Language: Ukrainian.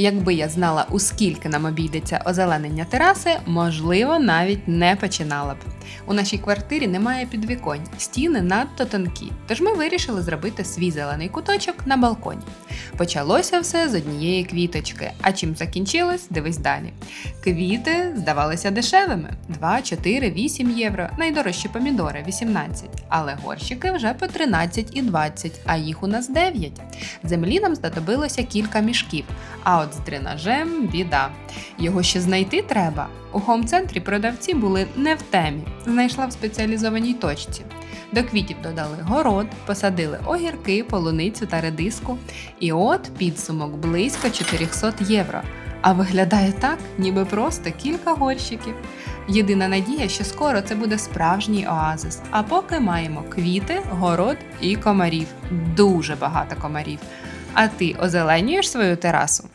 Якби я знала, у скільки нам обійдеться озеленення тераси, можливо, навіть не починала б. У нашій квартирі немає підвіконь, стіни надто тонкі, тож ми вирішили зробити свій зелений куточок на балконі. Почалося все з однієї квіточки, а чим закінчилось, дивись далі. Квіти здавалися дешевими 2, 4, 8 євро, найдорожчі помідори 18, але горщики вже по 13 і 20, а їх у нас 9. Землі нам знадобилося кілька мішків, а от з дренажем біда. Його ще знайти треба. У хоум-центрі продавці були не в темі, знайшла в спеціалізованій точці. До квітів додали город, посадили огірки, полуницю та редиску. І от підсумок близько 400 євро. А виглядає так, ніби просто кілька горщиків. Єдина надія, що скоро це буде справжній оазис. А поки маємо квіти, город і комарів. Дуже багато комарів. А ти озеленюєш свою терасу?